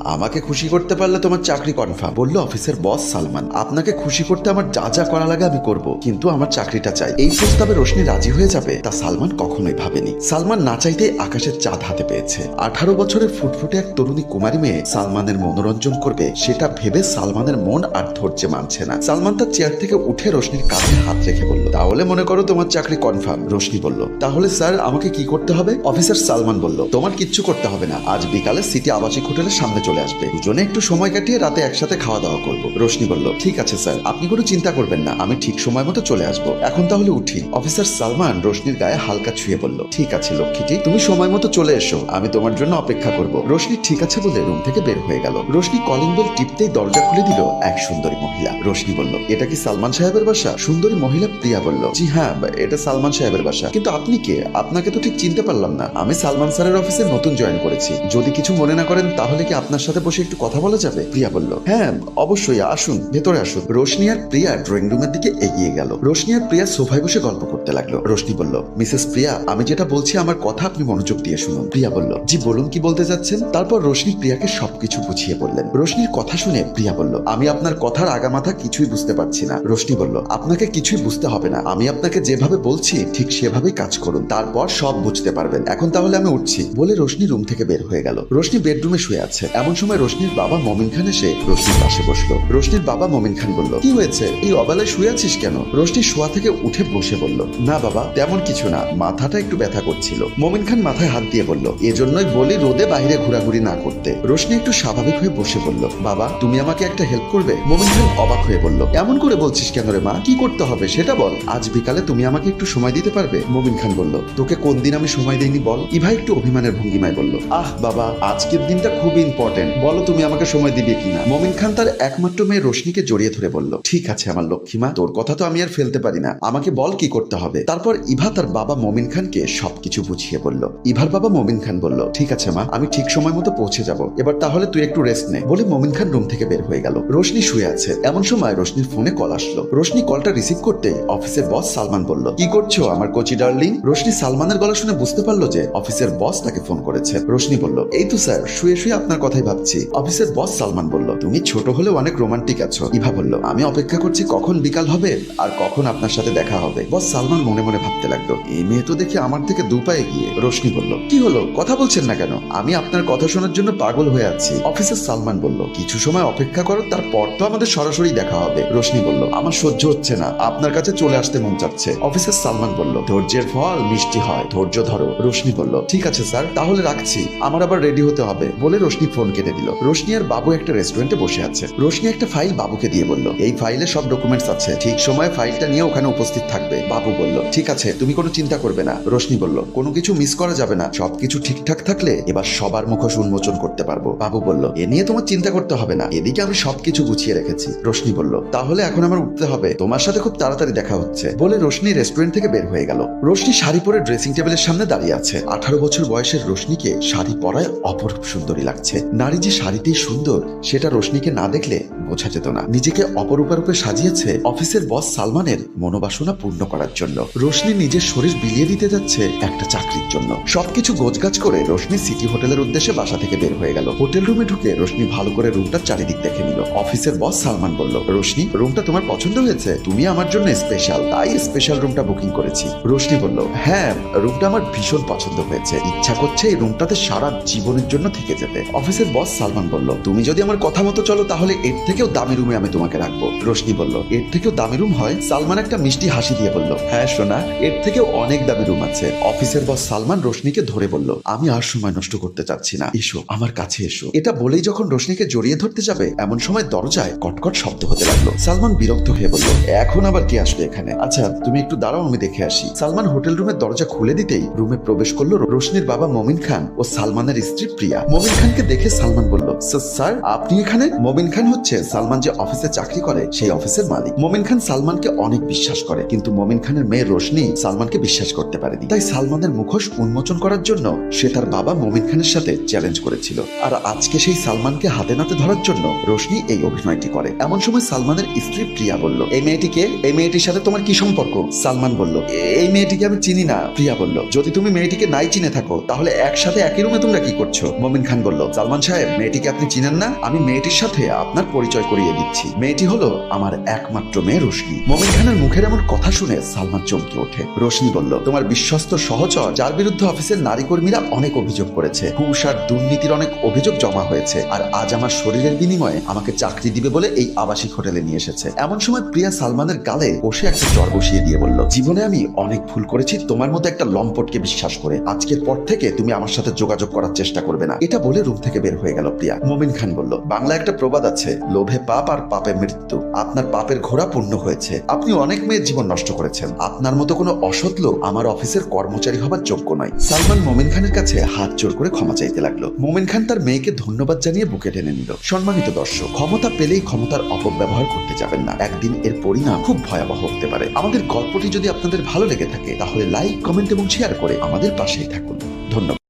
আমাকে খুশি করতে পারলে তোমার চাকরি কনফার্ম বলল অফিসের বস সালমান। আপনাকে খুশি করতে আমার যা যা করা লাগে আমি করব, কিন্তু আমার চাকরিটা চাই। এই প্রস্তাবে রোশনি রাজি হয়ে যাবে, তা সালমান কখনোই ভাবেনি। সালমান না চাইতেই আকাশের চাঁদ হাতে পেয়েছে। আঠারো বছরের ফুটফুটে এক তরুণী কুমারী মেয়ে সালমানের মনোরঞ্জন করবে, সেটা ভেবে সালমানের মন আর ধৈর্যে মানছে না। সালমান তার চেয়ার থেকে উঠে রোশনির কাঁধে হাত রেখে বলল, তাহলে মনে করো তোমার চাকরি কনফার্ম রোশনি বলল। তাহলে স্যার, আমাকে কি করতে হবে? অফিসার সালমান বলল, তোমার কিচ্ছু করতে হবে না। আজ বিকালে সিটি আবাসিক হোটেলের সামনে চলে আসবে। দুজনে একটু সময় কাটিয়ে রাতে একসাথে খাওয়া দাওয়া করব। রোশনি বলল, ঠিক আছে স্যার, আপনি কোনো চিন্তা করবেন না, আমি ঠিক সময় মতো চলে আসব। এখন তাহলে উঠি। অফিসার সালমান রোশনির গায়ে হালকা ছুঁয়ে বলল, ঠিক আছে লক্ষ্মীটি, তুমি সময় মতো চলে এসো, আমি তোমার জন্য অপেক্ষা করব। রোশনি, ঠিক আছে বলে রুম থেকে বের হয়ে গেল। রোশনি কলিং বেল টিপতেই দরজা খুলে দিল এক সুন্দরী মহিলা। রোশনি বলল, এটা কি সালমান সাহেবের বাসা? সুন্দরী মহিলা প্রিয়া বলল, জি হ্যাঁ এটা সালমান সাহেবের বাসা। কিন্তু আপনি কে? আপনাকে তো ঠিক চিনতে পারলাম না। আমি সালমান স্যারের অফিসে নতুন জয়েন করেছি। যদি কিছু মনে না করেন, তাহলে কি আপনার সাথে বসে একটু কথা বলা যাবে? প্রিয়া বলল হ্যাঁ অবশ্যই, আসুন, ভেতরে আসুন। রোশনি আর প্রিয়া ড্রয়িং রুমের দিকে এগিয়ে গেল। রোশনি আর প্রিয়া সোফায় বসে গল্প করতে লাগল। রোশনি বলল, মিসেস প্রিয়া, আমি যেটা বলছি আমার কথা আপনি মনোযোগ দিয়ে শুনুন। প্রিয়া বলল, জি, বলুন কি বলতে যাচ্ছেন তারপর রোশনি প্রিয়াকে সবকিছু বুঝিয়ে বললেন। রোশনির কথা শুনে প্রিয়া বলল, আমি আপনার কথার আগামাথা কিছুই বুঝতে পারছি না। রোশনি বলল, আপনাকে কিছুই বুঝতে হবে না। আমি আপনাকে যেভাবে বলছি, ঠিক সেভাবেই কাজ করুন। তারপর সব বুঝতে পারবেন। এখন তাহলে আমি উঠছি। বলে রোশনি রুম থেকে বের হয়ে গেল। রোশনি বেডরুমে শুয়ে আছে। এমন সময় রোশনির বাবা মমিন খান এসে রোশনির পাশে বসল। রোশনির বাবা মমিন খান বলল, কি হয়েছে? এই অবেলায় শুয়ে আছিস কেন? রোশনি শোয়া থেকে উঠে বসে বলল, না বাবা, তেমন কিছু না। মাথাটা একটু ব্যথা করছিল। মমিন খান মাথায় হাত দিয়ে বলল, এজন্যই বলি রোদে বাইরে ঘোরাঘুরি না করতে। রোশনি একটু স্বাভাবিক হয়ে বসে বলল, বাবা, তুমি আমাকে একটা হেল্প করবে? মমিন খান অবাক হয়ে বলল, এমন করে বলছিস কেন রে মা? কি করতে হবে সেটা বল। আজ বিকালে তুমি আমাকে একটু সময় দিতে পারবে? মমিন খান বলল, তোকে কোন দিন আমি সময় দেইনি বল? ইভা একটু অভিমানের ভঙ্গিমায় বলল, আহ, বাবা, আজকের দিনটা খুব ইম্পর্টেন্ট বলো তুমি আমাকে সময় দিবে কিনা? মমিন খান তার একমাত্র মেয়ে রশ্মিকে জড়িয়ে ধরে বলল, ঠিক আছে আমার লক্ষ্মীমা তোর কথা তো আমি আর ফেলতে পারি না। আমাকে বল কি করতে হবে? তারপর ইভা তার বাবা মমিন খানকে সবকিছু বুঝিয়ে বলল, ইভার বাবা মমিন খান বলল, ঠিক আছে মা, আমি ঠিক সময় মতো পৌঁছে যাব। এবার তাহলে তুই একটু রেস্ট নে। বলে মমিন খান রুম থেকে বের হয়ে গেল। রোশনি শুয়ে আছে। এমন সময় রোশনির ফোনে কল আসলো। রোশনি কলটা রিসিভ করতে অফিসের বস সালমান বলল, কি করছ আমার কোচি ডার্লিং রোশনি সালমানের গলা শুনে বুঝতে পারল যে অফিসের বস তাকে ফোন করেছে। রোশনি বলল, এই তো স্যার শুয়ে শুয়ে আপনার কথাই ভাবছি। অফিসের বস সালমান বলল, তুমি ছোট হলেও অনেক রোমান্টিক আছো। ইভা বলল, আমি অপেক্ষা করছি কখন বিকাল হবে আর কখন আপনার সাথে দেখা হবে। বস সালমান মনে মনে ভাবতে লাগল, এই মেয়ে তো দেখে আমার থেকে দু পায়ে গিয়ে রোশনি বলল, কি হলো? কথা বলছেন না কেন? আমি আপনার কথা শোনার জন্য পাগল হয়ে আছি। অফিসের সালমান বলল, কিছু সময় অপেক্ষা করো, তারপর তো আমাদের সরাসরি দেখা হবে। রোশনি বলল, আমার সহ্য হচ্ছে না, আপনার কাছে চলে আসতে মন চাচ্ছে। অফিসের সালমান বলল, ধৈর্যের ফল মিষ্টি হয়, ধৈর্য ধরো। রোশনি বলল, ঠিক আছে স্যার, তাহলে রাখছি, আমার আবার রেডি হতে হবে, বলে রোশনি ফোন কেটে দিল। রোশনি আর বাবু একটা রেস্টুরেন্টে বসে আছে। রোশনি একটা ফাইল বাবুকে দিয়ে বলল, এই ফাইলে সব ডকুমেন্টস আছে, ঠিক সময় ফাইলটা নিয়ে ওখানে উপস্থিত থাকবে। বাবু বলল, ঠিক আছে, তুমি কোনো চিন্তা করবে না। রোশনি বলল, কোনো কিছু মিস করা যাবে না, সবকিছু ঠিকঠাক থাকলে এবার সবার মুখোশ উন্মোচন করতে পারব। বাবু বলল, এ নিয়ে তোমার চিন্তা করতে হবে না। এদিকে আমি সবকিছু গুছিয়ে রেখেছি। রোশনি বলল, তাহলে এখন আমার উঠতে হবে। তোমার সাথে খুব তাড়াতাড়ি দেখা হচ্ছে। বলে রোশনি রেস্টুরেন্ট থেকে বের হয়ে গেল। রোশনি শাড়ি পরে ড্রেসিং টেবিলের সামনে দাঁড়িয়ে আছে। আঠারো বছর বয়সের রোশনিকে শাড়ি পরায় অপরূপ সুন্দরী লাগছে। নারী যে শাড়িতেই সুন্দর, সেটা রোশনিকে না দেখলে বোঝা যেত না। নিজেকে অপরূপা রূপে সাজিয়েছে অফিসের বস সালমানের মনোবাসনা পূর্ণ করার জন্য। রোশনি নিজের শরীর বিলিয়ে দিতে যাচ্ছে একটা চাকরির জন্য। সবকিছু গোছগাছ করে রোশনি সিটি হোটেলের উদ্দেশ্যে বাসা থেকে বের হয়ে গেল। হোটেল রুমে ঢুকে রোশনি ভালো করে রুমটার চারিদিক দেখে নিল। অফিসের বস সালমান বলল, রোশনি, রুমটা তোমার পছন্দ হয়েছে? তুমি আমার জন্য স্পেশাল তাই স্পেশাল রুমটা বুকিং করেছি। রোশনি বলল হ্যাঁ রুমটা আমার ভীষণ পছন্দ হয়েছে। ইচ্ছা করছে এই রুমটাতে সারা জীবনের জন্য থেকে যেতে। অফিসের বস সালমান বলল, তুমি যদি আমার কথা মতো চলো, তাহলে এর থেকেও দামি রুমে আমি তোমাকে রাখব। রোশনি বলল, এর থেকেও দামি রুম হয়? সালমান একটা মিষ্টি হাসি দিয়ে বলল হ্যাঁ সোনা, এর থেকেও অনেক দামি রুম আছে। অফিসের বস সালমান রোশনিকে ধরে বলল, আমি আর সময় নষ্ট করতে চাচ্ছি না। এসো, আমার কাছে এসো। এটা বলেই যখন রোশনিকে জড়িয়ে ধরতে যাবে এমন সময় দরজায় কটকট শব্দ হতে লাগল। সালমান বিরক্ত হয়ে বলল এখন আবার কে আসবে এখানে? আচ্ছা তুমি একটু দাঁড়াও আমি দেখে আসি। সালমান হোটেল রুমের দরজা খুলে দিতেই রুমে প্রবেশ করল রোশনির বাবা মমিন খান ও সালমানের স্ত্রী প্রিয়া। মমিন খানকে দেখে সালমান বলল "স্যার, আপনি এখানে? মমিন খান হচ্ছে সালমান যে অফিসে চাকরি করে সেই অফিসের মালিক। মমিন খান সালমানকে অনেক বিশ্বাস করে কিন্তু মমিন খানের মেয়ে রোশনি সালমানকে বিশ্বাস করতে পারেনি। তাই সালমানের মুখোশ উন্মোচন করার জন্য সে তার বাবা মমিন খানের সাথে চ্যালেঞ্জ করেছিল। আর আজকে সেই সালমানকে হাতে নাতে ধরার জন্য রোশনি এই অভিনয়টি করে। এমন সময় সালমানের স্ত্রী প্রিয়া বলল, এই মেয়েটিকে, এই মেয়েটির সাথে তোমার কি সম্পর্ক? সালমান বলল, এই মেয়েটিকে আমি চিনি না, প্রিয়া বলল, যদি তুমি মেয়েটিকে নাই চিনে থাকো, তাহলে একসাথে একই রুমে তোমরা কি করছ? মমিন খান বলল, সালমান সাহেব, মেয়েটিকে আপনি চিনেন না? আমি মেয়েটির সাথে আপনার পরিচয় করিয়ে দিচ্ছি। মেয়েটি হলো আমার একমাত্র মেয়ে রোশনি। মমিন খানের মুখের এমন কথা শুনে সালমান চমকে ওঠে। রোশনি বলল, তোমার বিশ্বস্ত সহচর, যার বিরুদ্ধে অফিসের নারী কর্মীরা অনেক অভিযোগ করেছে। ঘুষ আর দুর্নীতির অনেক অভিযোগ জমা হয়েছে। আর আজ আমার শরীরের বিনিময়ে আমাকে চাকরি দিবে বলে এই আবাসিক হোটেলে নিয়ে এসেছে। এমন সময় প্রিয়া সালমানের গালে বসে একটা জ্বর বসিয়ে দিয়ে বলল, জীবনে আমি অনেক ভুল করেছি, তোমার মতো একটা লম্পটকে বিশ্বাস করে। আজকের পর থেকে তুমি আমার সাথে যোগাযোগ করার চেষ্টা করবে না। এটা বলে রুম থেকে বের হয়ে গেল প্রিয়া। মোমিন খান বলল বাংলা একটা প্রবাদ আছে, লোভে পাপ আর পাপে মৃত্যু। আপনার পাপের ঘোড়া পূর্ণ হয়েছে। আপনি অনেক মেয়ের জীবন নষ্ট করেছেন। আপনার মতো কোনো অসৎ লোক আমার অফিসের কর্মচারী হবার যোগ্য নয়। সালমান মোমিন খানের কাছে হাত জোর করে ক্ষমা চাইতে লাগল। মোমিন খান তার মেয়েকে ধন্যবাদ জানিয়ে বুকে টেনে নিল। সম্মানিত দর্শক, ক্ষমতা পেলেই ক্ষমতার অপব্যবহার করতে যাবেন না। একদিন এর পরিণাম খুব ভয়াবহ হতে পারে। আমাদের গল্পটি যদি আপনাদের ভালো লেগে থাকে, তাহলে লাইক কমেন্ট এবং শেয়ার করে আমাদের পাশেই থাকুন। ধন্যবাদ।